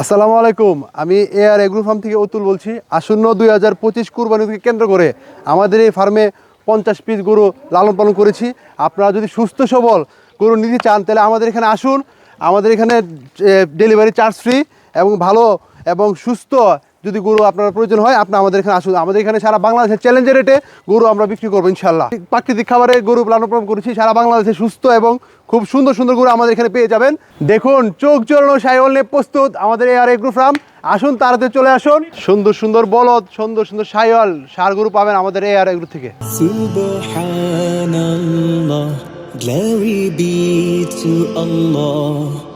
আসসালামু আলাইকুম। আমি এ আর এগ্রো ফার্ম থেকে অতুল বলছি। আসন্ন দুই হাজার পঁচিশ কুরবানিকে কেন্দ্র করে আমাদের এই ফার্মে পঞ্চাশ পিস গরু লালন পালন করেছি। আপনারা যদি সুস্থ সবল গরু নিতে চান, তাহলে আমাদের এখানে আসুন। আমাদের এখানে ডেলিভারি চার্জ ফ্রি এবং ভালো এবং সুস্থ যদি গরু আপনার প্রয়োজন হয়, আপনি আমাদের এখানে আসুন। আমাদের এখানে সারা বাংলাদেশের চ্যালেঞ্জের রেটে গরু আমরা বিক্রি করব ইনশাল্লাহ প্রাকৃতিক খাবারে গরু লালন করেছি, সারা বাংলাদেশে সুস্থ এবং খুব সুন্দর সুন্দর গরু আমাদের এখানে পেয়ে যাবেন। দেখুন, চোখ জোরানো সাইওয়াল নিয়ে প্রস্তুত আমাদের এই আর এগ্রো ফার্ম। আসুন, তাড়াতাড়ি চলে আসুন। সুন্দর সুন্দর বলদ, সুন্দর সুন্দর সাইওয়াল সার গরু পাবেন আমাদের এই আর এগ্রো থেকে। glory be to Allah.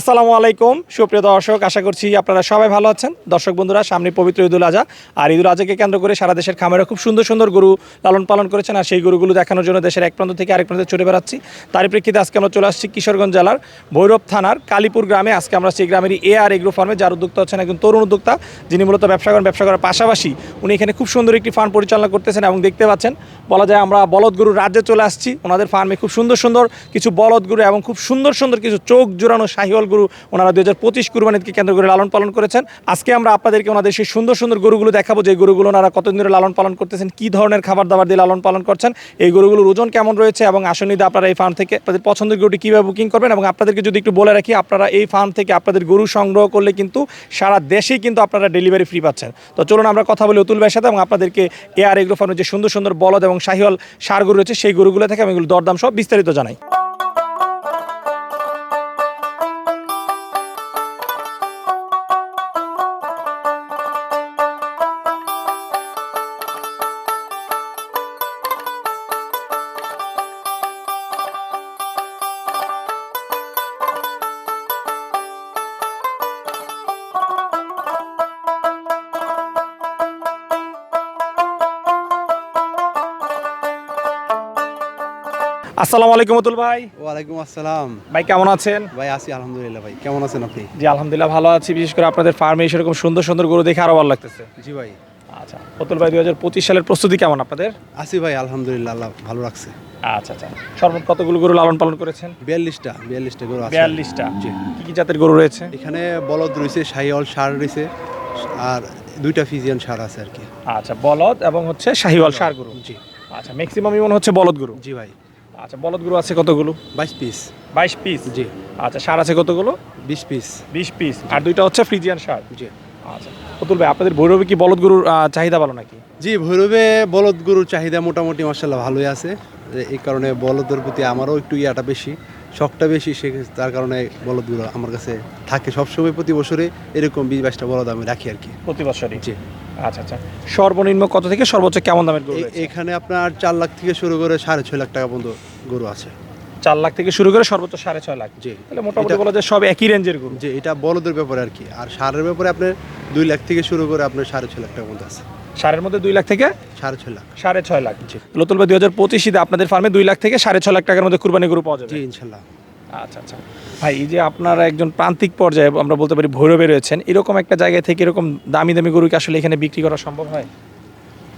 আসসালামু আলাইকুম। সুপ্রিয় দর্শক, আশা করছি আপনারা সবাই ভালো আছেন। দর্শক বন্ধুরা, সামনে পবিত্র ঈদুল আজহা। আর ঈদুল আজহাকে কেন্দ্র করে সারা দেশের খামারে খুব সুন্দর সুন্দর গরু লালন পালন করেছেন। আর সেই গরুগুলো দেখানোর জন্য দেশের এক প্রান্ত থেকে আরেক প্রান্তে ছুটে বেড়াচ্ছি। তারই প্রেক্ষিতে আজকে আমরা চলে আসছি কিশোরগঞ্জ জেলার ভৈরব থানার কালীপুর গ্রামে। আজকে আমরা সেই গ্রামেরই এ আর এগ্রো ফার্মে যার উদ্যোক্তা হচ্ছেন একজন তরুণ উদ্যোক্তা, যিনি মূলত ব্যবসা করেন ব্যবসা করার পাশাপাশি উনি এখানে খুব সুন্দর একটি ফার্ম পরিচালনা করতেছেন এবং দেখতে পাচ্ছেন, বলা যায় আমরা বলদ গরুর রাজ্যে চলে আসছি। ওনাদের ফার্মে খুব সুন্দর সুন্দর কিছু বলদ গরু এবং খুব সুন্দর সুন্দর কিছু চোখ জোড়ানো শাহিওয়াল গরু ওনারা দুই হাজার পঁচিশ কুরবানিকে কেন্দ্র করে লালন পালন করেছেন। আজকে আমরা আপনাদেরকে ওনাদের সেই সুন্দর সুন্দর গরুগুলো দেখাবো, যে গরুগুলো ওনারা কতদিন ধরে লালন পালন করতেছেন, কি ধরনের খাবার দাবার দিয়ে লালন পালন করছেন, এই গরুগুলোর ওজন কেমন রয়েছে এবং আসনিতে আপনারা এই ফার্ম থেকে আপনাদের পছন্দের গরুটি কীভাবে বুকিং করবেন এবং আপনাদেরকে যদি একটু বলে রাখি, আপনারা এই ফার্ম থেকে আপনাদের গরু সংগ্রহ করলে কিন্তু সারা দেশেই কিন্তু আপনারা ডেলিভারি ফ্রি পাচ্ছেন। তো চলুন আমরা কথা বলি অতুল ভাইয়ের সাথে এবং আপনাদেরকে এ আর এগ্রো ফার্মের যে সুন্দর সুন্দর বলদ এবং শাহিওয়াল সার গরু রয়েছে, সেই গরুগুলো থেকে আমি এগুলো দরদাম সব বিস্তারিত জানাই। আসসালামু আলাইকুম অতুল ভাই। ওয়ালাইকুম আসসালাম। ভাই কেমন আছেন? ভাই আছি আলহামদুলিল্লাহ ভাই। কেমন আছেন আপনি? জি আলহামদুলিল্লাহ ভালো আছি। বিশেষ করে আপনাদের ফার্মে সেরকম সুন্দর সুন্দর গরু দেখে আরও ভালো লাগতেছে। জি ভাই। আচ্ছা অতুল ভাই দুই হাজার পঁচিশ সালের প্রস্তুতি কেমন আপনাদের? আছি ভাই আলহামদুলিল্লাহ আল্লাহ ভালো রাখছে। আচ্ছা আচ্ছা। সর্বোচ্চ কতগুলো গরু লালন পালন করেছেন? বিয়াল্লিশটা বিয়াল্লিশটা গরু আছে। বিয়াল্লিশটা। জি। কি কি জাতের গরু রয়েছে? এখানে বলদ রয়েছে সাইওয়াল সার রয়েছে আর দুইটা ফিজিয়ান সার আছে আর কি। আচ্ছা বলদ এবং হচ্ছে শাহিওয়াল সার গরু। জি। আচ্ছা ম্যাক্সিমামই মনে হচ্ছে বলদ গরু। জি ভাই। আচ্ছা বলদ গরু আছে কতগুলো? বাইশ পিস। বাইশ পিস? জি। আচ্ছা সার আছে কতগুলো? বিশ পিস। বিশ পিস। আর দুইটা হচ্ছে ফ্রিজিয়ান সার? জি। আচ্ছা অতুল ভাই আপনাদের ভৈরবে কি বলদ গরুর চাহিদা ভালো নাকি? জি ভৈরবে বলদ গরুর চাহিদা মোটামুটি মার্শাল্লাহ ভালোই আছে। এই কারণে বলদের প্রতি আমারও একটু ইয়াটা বেশি শখটা বেশি সে তার কারণে বলদগুলো আমার কাছে থাকে সবসময় প্রতি বছরে। এরকম বিশ বাইশটা বলদ আমি রাখি আর কি। প্রতি বছরই? জি। আচ্ছা আচ্ছা। সর্বনিম্ন কত থেকে সর্বোচ্চ কেমন দামের এখানে আপনার চার লাখ থেকে শুরু করে সাড়ে ছয় লাখ টাকা পর্যন্ত গরু আছে। চার লাখ থেকে শুরু করে সর্বোচ্চ সাড়ে ছয় লাখ। জি। তাহলে মোটামুটি বলা যায় সব একই রেঞ্জের গরু। যে এটা বলদের ব্যাপারে আর কি। আর সারের ব্যাপারে আপনার দুই লাখ থেকে শুরু করে আপনার সাড়ে ছয় লাখ টাকা পর্যন্ত আছে। সারের মধ্যে দুই লাখ থেকে সাড়ে ছয় লাখ। সাড়ে ছয় লাখ। জি। লতুল ভাই দুই হাজার পঁচিশে আপনাদের ফার্মে দুই লাখ থেকে সাড়ে ছয় লাখ টাকার মধ্যে কুরবানি গরু পাওয়া যাবে। জি ইনশাল্লাহ। আচ্ছা আচ্ছা। ভাই এই যে আপনারা একজন প্রান্তিক পর্যায়ে আমরা বলতে পারি ভৈরবে রয়েছেন এরকম একটা জায়গায় থেকে এরকম দামি দামি গরুকে আসলে এখানে বিক্রি করা সম্ভব হয়?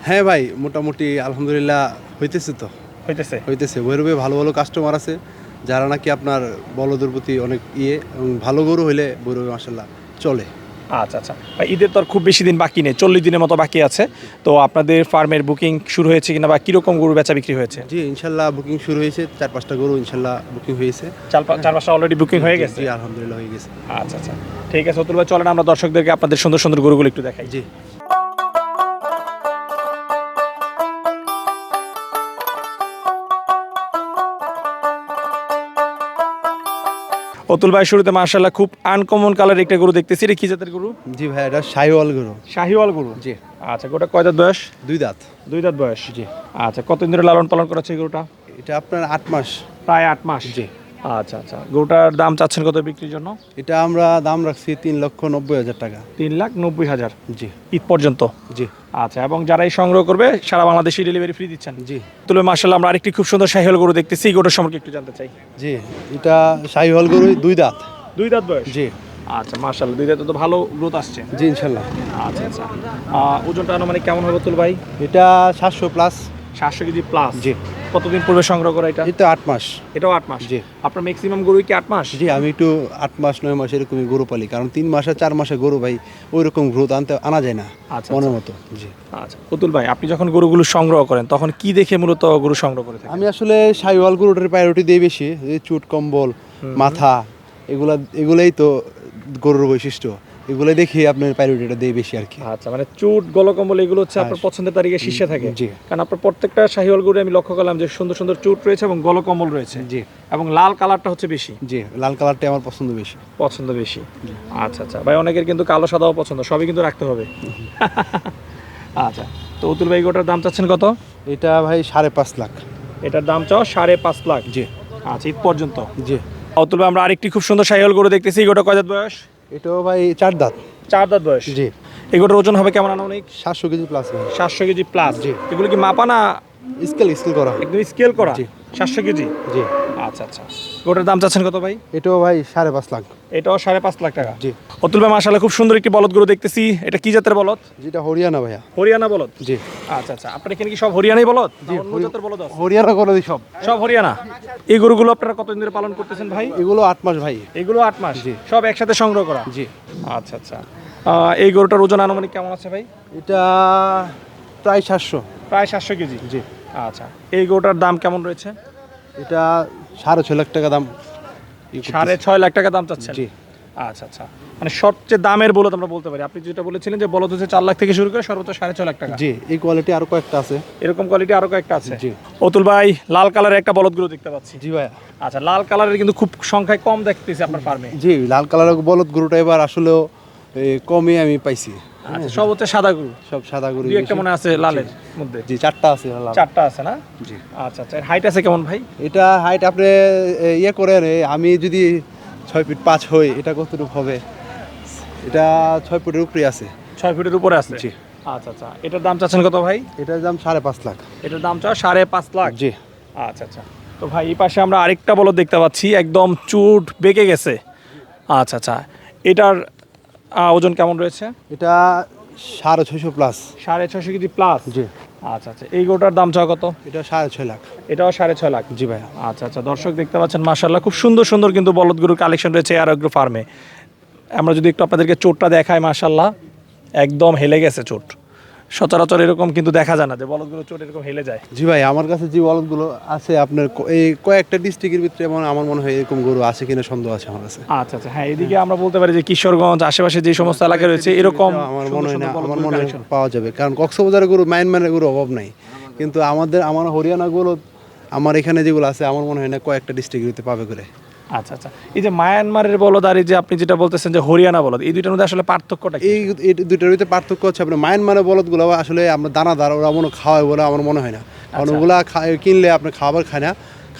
হ্যাঁ ভাই মোটামুটি আলহামদুলিল্লাহ হইতেছে তো। হইতেছে? হইতেছে। ভৈরবে ভালো ভালো কাস্টমার আছে যারা নাকি আপনার বলদের প্রতি অনেক ইয়ে এবং ভালো গরু হইলে ভৈরবে মাসাল্লাহ চলে। আচ্ছা আচ্ছা। ঈদের তো আর খুব বেশি দিন বাকি নেই চল্লিশ দিনের মতো বাকি আছে। তো আপনাদের ফার্মের বুকিং শুরু হয়েছে কিনা বা কীরকম গরু বেচা বিক্রি হয়েছে? জি ইনশাল্লাহ বুকিং শুরু হয়েছে। চার পাঁচটা গরু ইনশাল্লাহ বুকিং হয়েছে। চার চার মাসে অলরেডি বুকিং হয়ে গেছে? জি আলহামদুলিল্লাহ হয়ে গেছে। আচ্ছা আচ্ছা। ঠিক আছে অতুল ভাই চলেন আমরা দর্শকদেরকে আপনাদের সুন্দর সুন্দর গরুগুলো একটু দেখাই। জি। অতুল ভাই শুরুতে মার্শাল্লাহ খুব আনকমন কালার একটা গরু দেখতেছি। এটা কি জাতের গরু? জি ভাই এটা শাহিওয়াল গরু। শাহিওয়াল গরু? জি। আচ্ছা গোটা কয় দাঁত বয়স? দুই দাঁত। দুই দাঁত বয়স? জি। আচ্ছা কতদিন ধরে লালন পালন করাচ্ছে হচ্ছে গরুটা? এটা আপনার আট মাস। প্রায় আট মাস। জি। আচ্ছা আচ্ছা। গরুটার দাম চাচ্ছেন কত বিক্রির জন্য? এটা আমরা দাম রাখছি তিন লক্ষ নব্বই হাজার টাকা। তিন লাখ নব্বই হাজার? জি। ঈদ পর্যন্ত? জি। আচ্ছা এবং যারাই সংগ্রহ করবে সারা বাংলাদেশি ডেলিভারি ফ্রি দিচ্ছেন? জি। তুলে মার্শাল্লাহ আমরা আরেকটি খুব সুন্দর সাহিল গরু দেখতেছি এই গরুর সম্পর্কে একটু জানতে চাই। জি এটা শাহিওয়াল গরু দুই দাঁত। দুই দাঁত বয়স? জি। আচ্ছা মার্শাল্লাহ দুই দাঁতে তো ভালো গ্রোথ আসছে। জি ইনশাল্লাহ আচ্ছা আচ্ছা। ওজনটা আনুমানিক কেমন হবে তুল ভাই? এটা সাতশো প্লাস সাতশো কেজি প্লাস জি। কতদিন পূর্বে সংগ্রহ করা এটা? এটা আট মাস। এটাও আট মাস? জি। আপনার ম্যাক্সিমাম গরুই কি আট মাস? জি আমি একটু আট মাস নয় মাস এরকমই গরু পালি। কারণ তিন মাসে চার মাসে গরু ভাই ওই রকম গ্রোথ আনতে আনা যায় না আচ্ছা, মনের মতো। জি। আচ্ছা অতুল ভাই আপনি যখন গরুগুলো সংগ্রহ করেন তখন কি দেখে মূলত গরু সংগ্রহ করে থাকেন? আমি আসলে সাইওয়াল গরুটার প্রায়োরিটি দিই বেশি এই চুট কম্বল মাথা এগুলা এগুলাই তো গরুর বৈশিষ্ট্য। এগুলো দেখি আপনার প্রায়োরিটিটা দিই বেশি আর কি। আচ্ছা মানে চুট গলকম্বল এগুলো হচ্ছে আপনার হ্যাঁ। পছন্দের তালিকায় শীর্ষে থাকে। জি। কারণ আপনার প্রত্যেকটা শাহিওয়াল গরু আমি লক্ষ্য করলাম যে সুন্দর সুন্দর চুট রয়েছে এবং গলকম্বল রয়েছে। জি। এবং লাল কালারটা হচ্ছে বেশি। জি লাল কালারটাই আমার পছন্দ বেশি। পছন্দ বেশি। আচ্ছা আচ্ছা। ভাই অনেকের কিন্তু কালো সাদাও পছন্দ সবই কিন্তু রাখতে হবে। আচ্ছা তো অতুল ভাই গোটার দাম চাচ্ছেন কত? এটা ভাই সাড়ে পাঁচ লাখ। এটার দাম চাও সাড়ে পাঁচ লাখ। জি। আচ্ছা ঈদ পর্যন্ত। জি। অতুল ভাই আমরা আরেকটি খুব সুন্দর সাইকেল গরু দেখতেছি গোটা কয় বয়স? এটাও ভাই চার দাঁত। চার দাঁত বয়স। জি। এগুলোর ওজন হবে কেমন আনুমানিক? সাতশো কেজি প্লাস সাতশো কেজি প্লাস জি। এগুলো কি মাপা না স্কেল স্কেল করা। একদম স্কেল করা? জি। সাতশো কেজি? জি। আচ্ছা আচ্ছা। গোটার দাম চাচ্ছেন কত ভাই? এটাও ভাই সাড়ে পাঁচ লাখ। এটাও সাড়ে পাঁচ লাখ টাকা? জি। অতুল ভাই মাসাল্লাহ খুব সুন্দর একটি বলদ গরু দেখতেছি। এটা কি জাতের বলদ? যেটা হরিয়ানা ভাইয়া। হরিয়ানা বলদ? জি। আচ্ছা আচ্ছা। আপনার এখানে কি সব হরিয়ানাই বলদ? জি জাতের বলদ হরিয়ানা দিই সব। সব হরিয়ানা? এই গরুগুলো আপনারা কতদিন ধরে পালন করতেছেন ভাই? এগুলো আট মাস ভাই। এগুলো আট মাস? জি। সব একসাথে সংগ্রহ করা? জি। আচ্ছা আচ্ছা। এই গরুটার ওজন আনুমানিক কেমন আছে ভাই? এটা প্রায় সাতশো। প্রায় সাতশো কেজি? জি। আচ্ছা এই গরুটার দাম কেমন রয়েছে? এটা সাড়ে ছয় লাখ টাকা দাম সাড়ে ছয় লাখ টাকা দাম চাচ্ছেন? জি। আচ্ছা আচ্ছা। মানে সবচেয়ে দামের বলদ আমরা বলতে পারি। আপনি যেটা বলেছিলেন যে বলদ হচ্ছে চার লাখ থেকে শুরু করে সর্বোচ্চ সাড়ে ছয় লাখ টাকা। জি এই কোয়ালিটি আরও কয়েকটা আছে। এরকম কোয়ালিটি আরও কয়েকটা আছে? জি। অতুল ভাই লাল কালারের একটা বলদ গরু দেখতে পাচ্ছি। জি ভাইয়া। আচ্ছা লাল কালারের কিন্তু খুব সংখ্যায় কম দেখতেছি আপনার ফার্মে জি লাল কালারের বলদ গরুটা এবার আসলেও কমই আমি পাইছি। আচ্ছা সব হচ্ছে সাদা গরু। সব সাদা গরু একটা মনে আছে লালের মধ্যে। জি চারটা আছে চারটা আছে না? জি। আচ্ছা আচ্ছা হাইট আছে কেমন ভাই? এটা হাইট আপনি ইয়ে করেন এ, আমি যদি ছয় ফিট পাঁচ হই এটা কতটুকু হবে? এটা ছয় ফুটের উপরে আছে। ছয় ফুটের উপরে আছে? জি। আচ্ছা আচ্ছা এটার দাম চাচ্ছেন কত ভাই? এটার দাম সাড়ে পাঁচ লাখ। এটার দাম চাও সাড়ে পাঁচ লাখ? জি। আচ্ছা আচ্ছা তো ভাই এই পাশে আমরা আরেকটা বলদ দেখতে পাচ্ছি একদম চুট বেঁকে গেছে। আচ্ছা আচ্ছা এটার ওজন কেমন রয়েছে? এটা সাড়ে ছয়শো প্লাস সাড়ে ছশো কেজি প্লাস জি। আচ্ছা আচ্ছা। এই গোটার দাম চাও কত? এটা সাড়ে ছয় লাখ। এটাও সাড়ে ছয় লাখ? জি ভাইয়া। আচ্ছা আচ্ছা। দর্শক দেখতে পাচ্ছেন মাশাল্লাহ খুব সুন্দর সুন্দর কিন্তু বলদ গরুর কালেকশন রয়েছে আরোগ্য ফার্মে। আমরা যদি একটু আপনাদেরকে চোটটা দেখাই মাশাল্লাহ একদম হেলে গেছে চোট। সচরাচর এরকম কিন্তু দেখা যায় না যে বলদগুলো চোট এরকম হেলে যায়। জি ভাই আমার কাছে যে বলদগুলো আছে আপনার এই কয়েকটা ডিস্ট্রিক্টের ভিতরে এমন আমার মনে হয় এরকম গরু আছে কিনা সন্দেহ আছে আমার কাছে। আচ্ছা আচ্ছা হ্যাঁ এদিকে আমরা বলতে পারি যে কিশোরগঞ্জ আশেপাশে যে সমস্ত এলাকা রয়েছে এরকম আমার মনে হয় না আমার মনে হয় পাওয়া যাবে। কারণ কক্সবাজারের গরু মায়ানমারের গরু অভাব নাই। কিন্তু আমাদের আমার হরিয়ানা গরু আমার এখানে যেগুলো আছে আমার মনে হয় না কয়েকটা ডিস্ট্রিক্টে পাবে করে। আচ্ছা আচ্ছা। এই যে মায়ানমারের বলদ আর এই যে আপনি যেটা বলতেছেন যে হরিয়ানা বলদ এই দুইটার মধ্যে আসলে পার্থক্যটা এই এই দুইটার মধ্যে পার্থক্য হচ্ছে আপনার মায়ানমারের বলদগুলো আসলে আমরা দানাদার ওরা মনে খাওয়ায় বলে আমার মনে হয় না। কারণ আচ্ছা। ওগুলা খা- কিনলে আপনার খাবার খায় না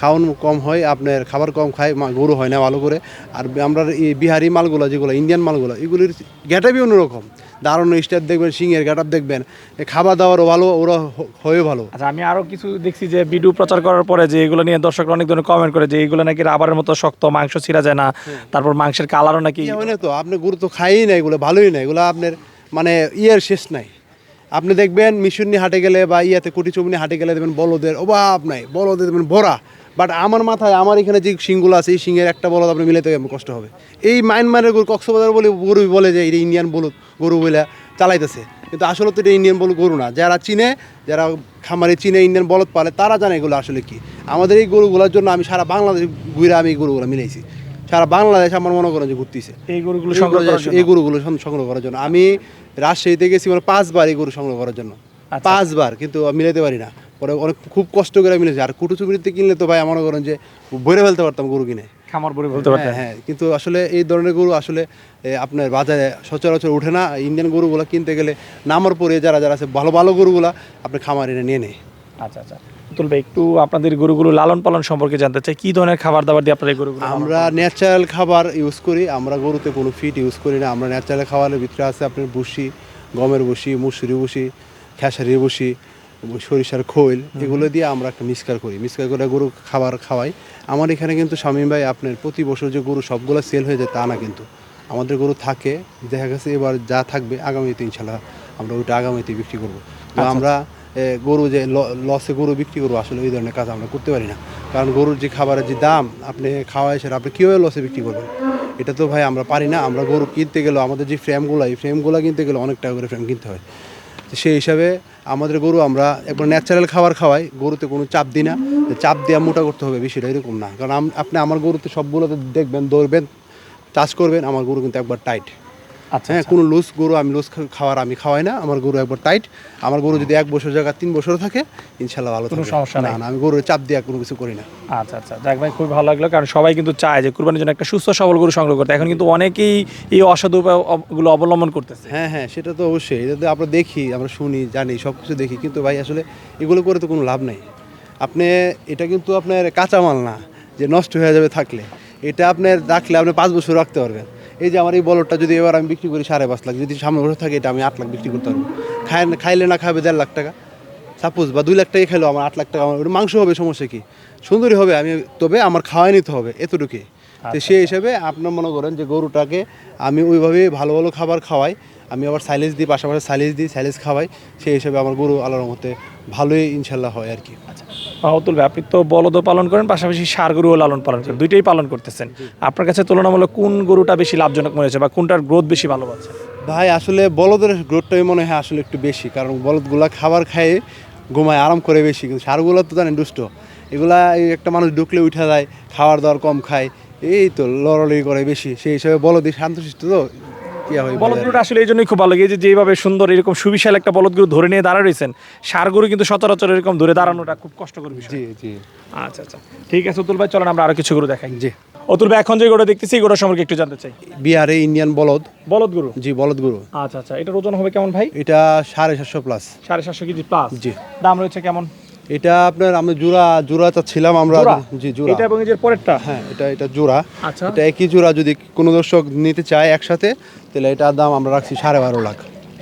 খাওয়ান কম হয় আপনার খাবার কম খায় গরু হয় না ভালো করে। আর আমরা এই বিহারি মালগুলো যেগুলো ইন্ডিয়ান মালগুলো এগুলির গ্যাটাপই অন্যরকম। দারুণ স্টার দেখবেন সিংয়ের গ্যাটাপ দেখবেন। খাবার দাবারও ভালো ওরা হ- হয়েও ভালো। আচ্ছা আমি আরও কিছু দেখছি যে ভিডিও প্রচার করার পরে যে এগুলো নিয়ে দর্শকরা অনেক ধরনের কমেন্ট করে যে এগুলো নাকি রাবারের মতো শক্ত মাংস ছিঁড়া যায় না। তারপর মাংসের কালারও নাকি ইয়ে হয় না তো আপনি গুরুত্ব খাইই না এগুলো ভালোই না এগুলো আপনার মানে ইয়ের শেষ নাই। আপনি দেখবেন মিশুনি হাটে গেলে বা ইয়াতে কুটি চুমনি হাটে গেলে দেখবেন বলদের অভাব নাই বলদের দেখবেন ভরা। বাট আমার মাথায় আমার এখানে যে শিংগুলো আছে এই শিংয়ের একটা বলদ আপনি মিলাতে আমার কষ্ট হবে। এই মায়ানমারের গরু কক্সবাজার বলে গরু বলে যে এটা ইন্ডিয়ান বলদ গরু বলে চালাইতেছে। কিন্তু আসলে তো এটা ইন্ডিয়ান বলদ গরু না। যারা চিনে যারা খামারে চিনে ইন্ডিয়ান বলদ পালে তারা জানে এগুলো আসলে কি। আমাদের এই গরুগুলোর জন্য আমি সারা বাংলাদেশ ঘুরে আমি এই গরুগুলো মিলাইছি। সারা বাংলাদেশ আমার মনে করেন যে ঘুরতেছে। এই গরুগুলো সংগ্রহ করার জন্য? এই গরুগুলো সংগ্রহ করার জন্য। আমি রাজশাহীতে গেছি মানে পাঁচবার এই গরু সংগ্রহ করার জন্য। আচ্ছা। পাঁচবার কিন্তু মিলাতে পারি না। পরে অনেক খুব কষ্ট করে মিলেছি। আর কুটু কুটুচুবিতে কিনলে তো ভাই মনে করেন যে ভরে ফেলতে পারতাম গরু কিনে। খামার পরে বলতে পারতেন হ্যাঁ হ্যাঁ কিন্তু আসলে এই ধরনের গরু আসলে আপনার বাজারে সচরাচর ওঠে না। ইন্ডিয়ান গরুগুলো কিনতে গেলে নামার পরে যারা যারা আছে ভালো ভালো গরুগুলা আপনি খামার এনে নিয়ে নেয়। আচ্ছা আচ্ছা। তুলবে একটু আপনাদের গরুগুলো লালন পালন সম্পর্কে জানতে চাই। কি ধরনের খাবার দাবার দিয়ে আপনাদের গরুগুলো আমরা ন্যাচারাল খাবার ইউজ করি। আমরা গরুতে কোনো ফিট ইউজ করি না। আমরা ন্যাচারাল খাবারের ভিতরে আছে আপনার ভুসি গমের ভুসি মুসুরি ভুসি খেসারির ভুসি সরিষার খৈল এগুলো দিয়ে আমরা একটা মিক্সকার করি। মিক্সকার করে গরু খাবার খাওয়াই। আমার এখানে কিন্তু স্বামী ভাই আপনার প্রতি বছর যে গরু সবগুলো সেল হয়ে যায় তা না কিন্তু। আমাদের গরু থাকে দেখা গেছে এবার যা থাকবে আগামীতে ইনশাল্লাহ আমরা ওইটা আগামীতে বিক্রি করব। তো আমরা গরু যে লসে গরু বিক্রি করব আসলে ওই ধরনের কাজ আমরা করতে পারি না। কারণ গরুর যে খাবারের যে দাম আপনি খাওয়া এসে আপনি কীভাবে লসে বিক্রি করবেন? এটা তো ভাই আমরা পারি না। আমরা গরু কিনতে গেলে আমাদের যে ফ্রেমগুলো এই ফ্রেমগুলো কিনতে গেলে অনেক টাকা করে ফ্রেম কিনতে হয়। সেই হিসাবে আমাদের গরু আমরা একবার ন্যাচারাল খাবার খাওয়াই, গরুতে কোনো চাপ দিই না। চাপ দেওয়া মোটা করতে হবে বিষয়টা এরকম না। কারণ আপনি আমার গরুতে সবগুলোতে দেখবেন দৌড়বেন চাষ করবেন, আমার গরু কিন্তু একবার টাইট হ্যাঁ কোনো লুজ গরু আমি লুজ খাওয়ার আমি খাওয়াই না আমার গরু একবার টাইট আমার গরু যদি এক বছর জায়গা তিন বছর থাকে ইনশাল্লাহ ভালো কোনো সমস্যা। না আমি গরুর চাপ দিয়ে কোনো কিছু করি না। আচ্ছা আচ্ছা। যাক ভাই খুব ভালো লাগল কারণ সবাই কিন্তু চায় যে কুরবানির জন্য একটা সুস্থ সবল গরু সংগ্রহ করতে। এখন কিন্তু অনেকেই এই অসাধু উপায়গুলো অবলম্বন করতেছে। হ্যাঁ হ্যাঁ সেটা তো অবশ্যই। এটা তো আমরা দেখি আমরা শুনি জানি সব কিছু দেখি। কিন্তু ভাই আসলে এগুলো করে তো কোনো লাভ নেই। আপনি এটা কিন্তু আপনার কাঁচামাল না যে নষ্ট হয়ে যাবে থাকলে। এটা আপনার রাখলে আপনি পাঁচ বছর রাখতে পারবেন। এই যে আমার এই বলরটা যদি এবার আমি বিক্রি করি সাড়ে পাঁচ লাখ যদি সামনে বছর থাকে এটা আমি আট লাখ বিক্রি করতে পারব। খায় খাইলে না খাবে দেড় লাখ টাকা। সাপোজ বা দুই লাখ টাকা খেলো আমার আট লাখ টাকা আমার মাংস হবে সমস্যা কি? সুন্দরী হবে আমি তবে আমার খাওয়াই নিতে হবে এতটুকুই। তো সেই হিসাবে আপনার মনে করেন যে গরুটাকে আমি ওইভাবে ভালো ভালো খাবার খাওয়াই আমি আবার সাইলেজ দিই পাশাপাশি সাইলেজ দিই সাইলেজ খাওয়াই সেই হিসাবে আমার গরু আল্লাহর মতে ভালোই ইনশাল্লাহ হয় আর কি। অতুল ভাই আপনি তো বলদও পালন করেন পাশাপাশি সার গরুও লালন পালন করেন দুইটাই পালন করতেছেন। আপনার কাছে তুলনামূলক কোন গরুটা বেশি লাভজনক মনে হচ্ছে বা কোনটার গ্রোথ বেশি ভালো পাচ্ছে ভাই আসলে বলদের গ্রোথটাই মনে হয় আসলে একটু বেশি কারণ বলদগুলা খাবার খায় ঘুমায় আরাম করে বেশি কিন্তু সারগুলো তো জানেন দুষ্ট। এগুলা একটা মানুষ ঢুকলে উঠে যায় খাওয়ার দাওয়ার কম খায় এই তো লড়ালড়ি করে বেশি সেই হিসাবে বলদি শান্তশিষ্ট তো কি বলদ গরুটা আসলে এই জন্যই খুব ভালো লাগে যে যেভাবে সুন্দর এরকম সুবিশাল একটা বলদ গরু ধরে নিয়ে দাঁড়া রয়েছেন সার গরু কিন্তু সচরাচর এরকম ধরে দাঁড়ানোটা খুব কষ্টকর বিষয়। জি জি। আচ্ছা আচ্ছা। ঠিক আছে অতুল ভাই চলেন আমরা আরও কিছু গরু দেখাই। জি। অতুল ভাই এখন যে গরু দেখতেছি গরু সম্পর্কে একটু জানতে চাই। বিহারে ইন্ডিয়ান বলদ। বলদ গরু জি বলদ গরু আচ্ছা আচ্ছা। এটার ওজন হবে কেমন ভাই? এটা সাড়ে সাতশো প্লাস সাড়ে সাতশো কেজি প্লাস জি। দাম রয়েছে কেমন? এটা আপনার আমরা জোড়া জোড়া চাচ্ছিলাম আমরা জি জোড়া। এটা এবং যে পরেরটা? হ্যাঁ এটা এটা জোড়া। আচ্ছা। এটা একই জোড়া যদি কোনো দর্শক নিতে চায় একসাথে তাহলে এটার দাম আমরা রাখছি সাড়ে বারো লাখ।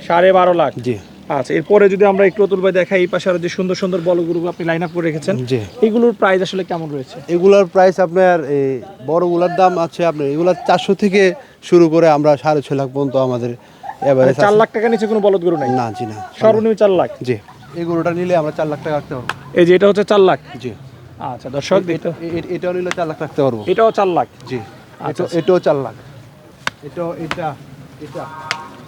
সাড়ে বারো লাখ? জি। আচ্ছা এরপরে যদি আমরা একটু অতুল ভাই দেখাই এই পাশে আরও যে সুন্দর সুন্দর বলগুলো আপনি লাইন আপ করে রেখেছেন জি। এগুলোর প্রাইস আসলে কেমন রয়েছে? এগুলোর প্রাইস আপনার এই বড়গুলার দাম আছে আপনার এগুলা চারশো থেকে শুরু করে আমরা সাড়ে ছয় লাখ পর্যন্ত আমাদের এভারেজ চার লাখ টাকা নিচে কোনো বলদ গরু নাই? না জি না। সর্বনিম্ন চার লাখ? জি। এই গরুটা নিলে আমরা চার লাখ টাকা রাখতে পারব। এই যে এটা হচ্ছে চার লাখ? জি। আচ্ছা দর্শক এটা এ- এ- এটাও নিলে চার লাখ রাখতে পারব। এটাও চার লাখ? জি। আচ্ছা, এটা এটাও চার লাখ। এটাও এটা এটা।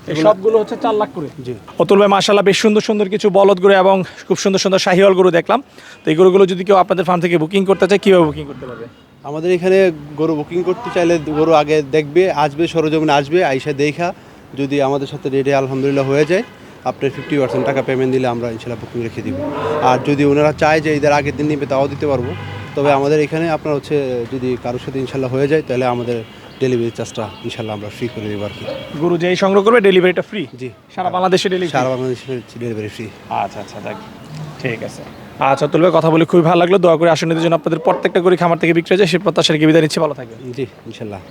এই সবগুলো হচ্ছে চার লাখ করে? জি। অতুল ভাই মাসাল্লাহ বেশ সুন্দর সুন্দর কিছু বলদ গরু এবং খুব সুন্দর সুন্দর শাহিওয়াল গরু দেখলাম। তো এই গরুগুলো যদি কেউ আপনাদের ফার্ম থেকে বুকিং করতে চায় কীভাবে বুকিং করতে পারবে? আমাদের এখানে গরু বুকিং করতে চাইলে গরু আগে দেখবে আসবে সরজমিনে আসবে আইসা দেখা। যদি আমাদের সাথে রেডি আলহামদুলিল্লাহ হয়ে যায়। আপনার ফিফটি পার্সেন্ট টাকা পেমেন্ট দিলে আমরা ইনশাল্লাহ বুকিং রেখে দিব। আর যদি ওনারা চায় যে ঈদের আগের দিন নিবে তাও দিতে পারব। তবে আমাদের এখানে আপনার হচ্ছে যদি কারোর সাথে ইনশাল্লাহ হয়ে যায় তাহলে আমাদের ডেলিভারি চার্জটা ইনশাল্লাহ আমরা ফ্রি করে দেবো আর কি। গরু যেই সংগ্রহ করবে ডেলিভারিটা ফ্রি জি। সারা বাংলাদেশে ডেলিভারি সারা বাংলাদেশে ডেলিভারি ফ্রি আচ্ছা আচ্ছা ঠিক আছে। আচ্ছা তুলবে কথা বলে খুবই ভালো লাগল। দোয়া করে আসনের জন্য আপনাদের প্রত্যেকটা করে খামার থেকে বিক্রি যায় সে প্রত্যাশা রেখে বিদায় নিচ্ছি। ভালো থাকবে জি ইনশাল্লাহ।